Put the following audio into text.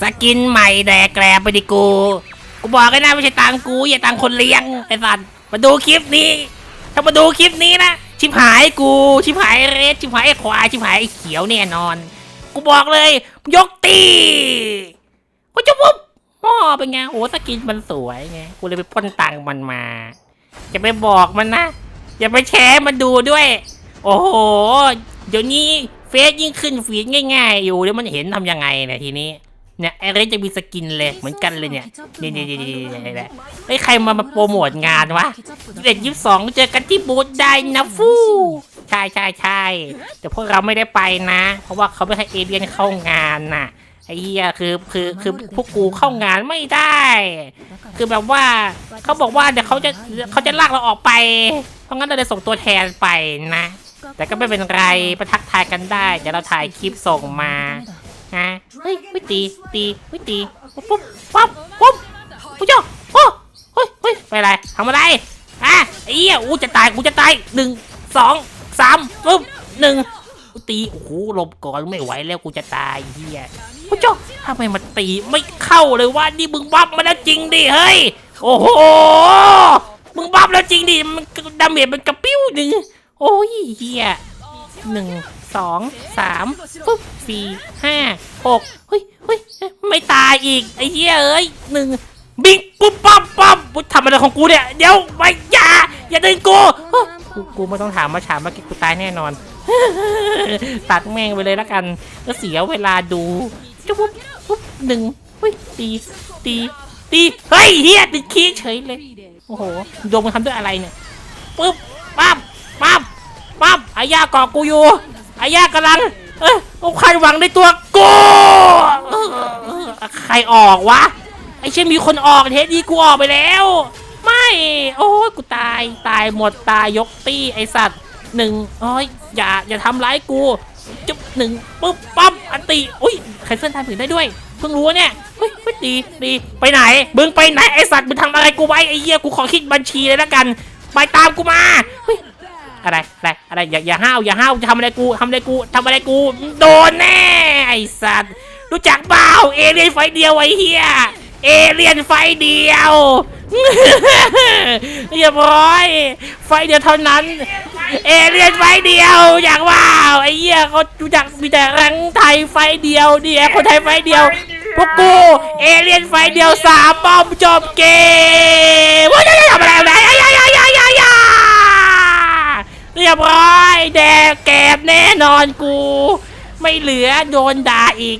สกินใหม่แดกแกรบไปดิกู กูบอกกันนะไม่ใช่ตังกูอย่าตังคนเลี้ยงไอ้สัตว์มาดูคลิปนี้ ถ้ามาดูคลิปนี้นะ ชิบหายกู ชิบหายเรสชิบหายไอ้ควายชิบหายไอ้เขียวแน่นอน กูบอกเลย ยกตีกูจะปุ๊บอ๋อเป็นไงโอ้สกินมันสวยไงกูเลยไปปล้นตังมันมาจะไปบอกมันนะ อย่าไปแชร์มันดูด้วย โอ้โห เดี๋ยวนี้เฟซยิ่งขึ้นฟีดง่าย ๆ อยู่เดี๋ยวมันเห็นทำยังไงเนี่ยทีนี้ เนี่ยไอเรนจะมีสกินเลยเหมือนกันเลยเนี่ยนี่นี่นี่นี่นี่นี่เฮ้ยใครมามาโปรโมทงานวะเด็กยี่สิบสองเจอกันที่บูธได้นะฟูใช่ใช่ใช่แต่พวกเราไม่ได้ไปนะ เพราะว่าเขาไม่ให้เอเลียนเข้างานน่ะไอ้เหี้ยคือคือคือพวกกูเข้างานไม่ได้ คือแบบว่าเขาบอกว่าเดี๋ยวเขาจะเขาจะลากเราออกไป เพราะงั้นเราเลยส่งตัวแทนไปนะ แต่ก็ไม่เป็นไรประทักทายกันได้เดี๋ยวเราถ่ายคลิปส่งมา ฮะเฮ้ยเฮ้ยตีตีเฮ้ยตีปุ๊บปุ๊บปั๊บปุ๊บปุ๊บจ้าโอ้เฮ้ยเฮ้ยไปอะไรทำอะไรอะไอ้เหี้ยอูจะตายกูจะตายหนึ่งสองสามปุ๊บหนึ่งกูตีโอ้โหหลบก่อนไม่ไหวแล้วกูจะตายเหี้ยปุ๊บจ้าทำไมมันตีไม่เข้าเลยว่านี่มึงบัฟมาแล้วจริงดิเฮ้ยโอ้โหมึงบัฟแล้วจริงดิมันดาเมจมันกระปิ้วหนึ่งโอ้ยเฮีย หนึ่งสองสามปุ๊บสี่ห้าหกเฮ้ยเฮ้ยไม่ตายอีก ไอ้เฮียเอ้ยหนึ่งบิ๊กปุ๊บปั๊บปั๊บปุ๊บทำอะไรของกูเนี่ย เดี๋ยวไปอย่า อย่าดึงกูเฮ้ยกูกูไม่ต้องถามมาถามเมื่อกี้กูตายแน่นอน ตัดแม่งไปเลยละกันก็เสียเวลาดูจุ๊บปุ๊บปุ๊บหนึ่งเฮ้ยตีตีตีเฮ้ยเฮียติดขี้เฉยเลย โอ้โหดวงมันทำด้วยอะไรเนี่ยปุ๊บปั๊บปั๊บ ปั๊บอายากอกูอยู่ไอายากำลัง เอ้ยเอาใครหวังในตัวกูเออเออใครออกวะ ไอ้เช่นมีคนออกเทสดีกูออกไปแล้ว ไม่ โอ้ยกูตาย ตายหมดตายยกตี้ไอสัตว์หนึ่งโอ้ยอย่าอย่าทำร้ายกู จุ๊บหนึ่งปุ๊บปั๊บอันตีอุ้ยใคเส้นทางถึงได้ด้วย เพิ่งรู้เนี่ยเฮ้ยเฮ้ยดีดีไปไหนมึงไปไหนไอสัตว์มึงทำอะไรกูไว้ไอเหี้ยกูขอคิดบัญชีเลยละกัน ไปตามกูมาเฮ้ย อะไรอะไรอะไรอย่าอย่าห้าวอย่าห้าวจะทำอะไรกูทำอะไรกูทำอะไรกู โดนแน่ไอสัตว์รู้จักเปล่าเอเลียนไฟเดียวไอเหี้ยเอเลียนไฟเดียวเรียบร้อย ไฟเดียวเท่านั้น เอเลียนไฟเดียวอยากว่าไอ้เหี้ยเขารู้จักมีแต่รังไทยไฟเดียวเนี่ยคนไทยไฟเดียวพวกกูเอเลียนไฟเดียวสามป้อมจบเกม รียบร้อยแดกแกบแน่นอนกู ไม่เหลือโดนด่าอีก